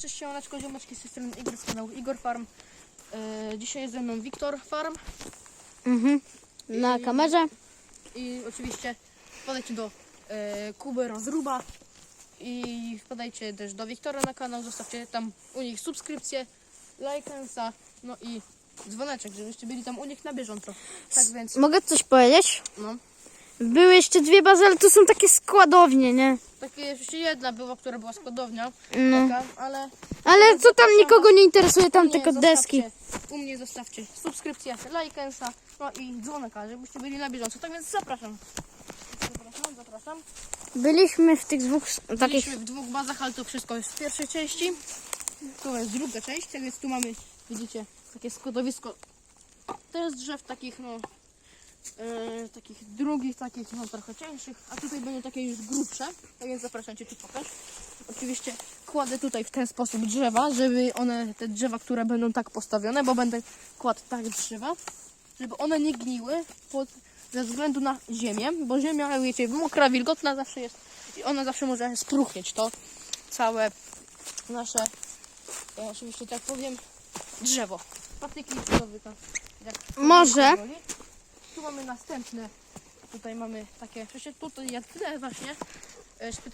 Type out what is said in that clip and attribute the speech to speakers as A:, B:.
A: Cześć siemaneczko, ziomeczki z tej strony Igor z kanału Igor Farm. E, dzisiaj jest ze mną Wiktor Farm
B: Mhm. Na
A: I-
B: kamerze.
A: i oczywiście wpadajcie do e, Kuby Rozruba i wpadajcie też do Wiktora na kanał, zostawcie tam u nich subskrypcję, lajkensa, no i dzwoneczek, żebyście byli tam u nich na bieżąco. Tak więc,
B: Mogę coś powiedzieć?
A: no,
B: Były jeszcze dwie bazy, ale to są takie składownie, nie?
A: takie jeszcze jedna była, która była składownia,
B: No.
A: taka, ale
B: Ale co tam nikogo nie interesuje, tam tylko
A: zostawcie-
B: deski.
A: U mnie zostawcie subskrypcję, lajkensa, no i dzwonka, żebyście byli na bieżąco. Tak więc zapraszam. Zapraszam, zapraszam.
B: Byliśmy w tych dwóch s- takich...
A: Byliśmy w dwóch bazach, ale to wszystko jest w pierwszej części. Tu jest druga część, tak więc tu mamy, widzicie, takie składowisko. To jest drzew takich, no, e, takich drugich, takich, no, trochę cięższych, a tutaj będą takie już grubsze, tak więc zapraszam Cię tu pokaż. Oczywiście kładę tutaj w ten sposób drzewa, żeby one, te drzewa, które będą tak postawione, bo będę kładł tak drzewa, żeby one nie gniły pod, ze względu na ziemię, bo ziemia, jak wiecie, mokra, wilgotna zawsze jest i ona zawsze może spruchnieć to całe nasze, ja oczywiście tak powiem, drzewo. Patyki
B: Może.
A: Tu mamy następne, tutaj mamy takie, przecież tutaj jak tyle właśnie, e, spytać